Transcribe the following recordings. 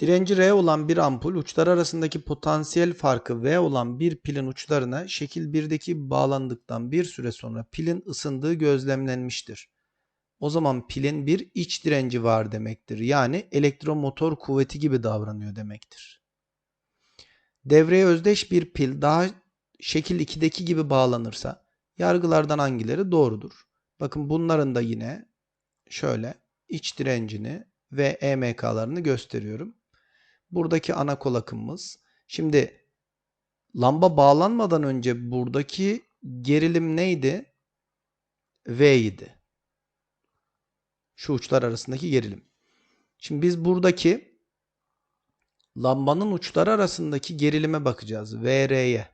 Direnci R olan bir ampul uçları arasındaki potansiyel farkı V olan bir pilin uçlarına şekil 1'deki bağlandıktan bir süre sonra pilin ısındığı gözlemlenmiştir. O zaman pilin bir iç direnci var demektir. Yani elektromotor kuvveti gibi davranıyor demektir. Devreye özdeş bir pil daha şekil 2'deki gibi bağlanırsa yargılardan hangileri doğrudur? Bakın bunların da yine şöyle iç direncini ve EMK'larını gösteriyorum. Buradaki ana kol akımımız. Şimdi lamba bağlanmadan önce buradaki gerilim neydi? V idi. Şu uçlar arasındaki gerilim. Şimdi biz buradaki lambanın uçları arasındaki gerilime bakacağız. VR'ye.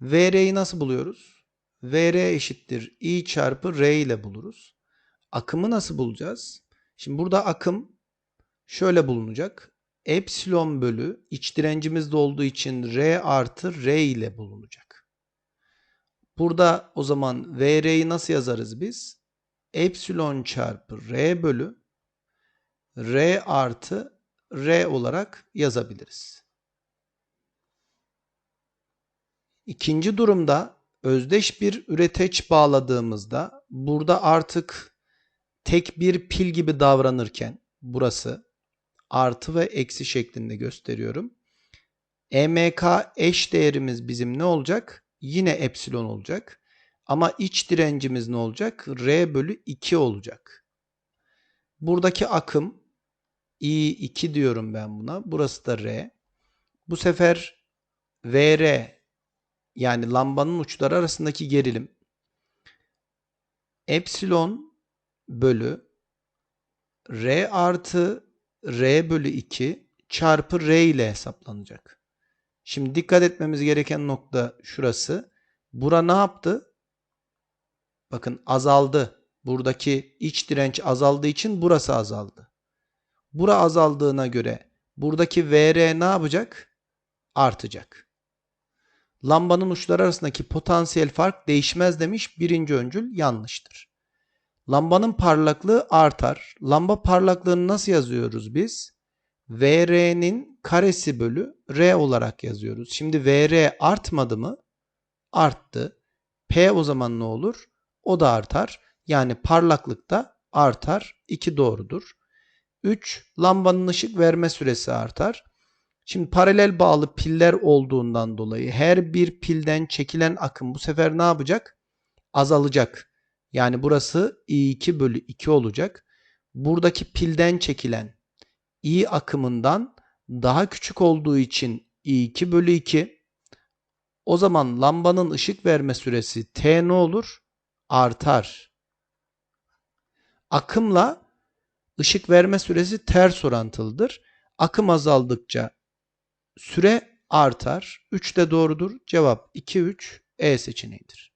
VR'yi nasıl buluyoruz? VR eşittir I çarpı R ile buluruz. Akımı nasıl bulacağız? Şimdi burada akım şöyle bulunacak. Epsilon bölü iç direncimizde olduğu için R artı R ile bulunacak. Burada o zaman VR'yi nasıl yazarız biz? Epsilon çarpı R bölü R artı R olarak yazabiliriz. İkinci durumda özdeş bir üreteç bağladığımızda burada artık tek bir pil gibi davranırken burası artı ve eksi şeklinde gösteriyorum. EMK eş değerimiz bizim ne olacak? Yine epsilon olacak. Ama iç direncimiz ne olacak? R bölü 2 olacak. Buradaki akım I2 diyorum ben buna. Burası da R. Bu sefer VR yani lambanın uçları arasındaki gerilim epsilon bölü R artı R bölü 2 çarpı R ile hesaplanacak. Şimdi dikkat etmemiz gereken nokta şurası. Bura ne yaptı? Bakın azaldı. Buradaki iç direnç azaldığı için burası azaldı. Bura azaldığına göre buradaki VR ne yapacak? Artacak. Lambanın uçları arasındaki potansiyel fark değişmez demiş birinci öncül yanlıştır. Lambanın parlaklığı artar. Lamba parlaklığını nasıl yazıyoruz biz? VR'nin karesi bölü R olarak yazıyoruz. Şimdi VR artmadı mı? Arttı. P o zaman ne olur? O da artar. Yani parlaklık da artar. 2 doğrudur. 3. Lambanın ışık verme süresi artar. Şimdi paralel bağlı piller olduğundan dolayı her bir pilden çekilen akım bu sefer ne yapacak? Azalacak. Yani burası I2 bölü 2 olacak. Buradaki pilden çekilen I akımından daha küçük olduğu için I2 bölü 2. O zaman lambanın ışık verme süresi T ne olur? Artar. Akımla ışık verme süresi ters orantılıdır. Akım azaldıkça süre artar. 3 de doğrudur. Cevap 2 3 E seçeneğidir.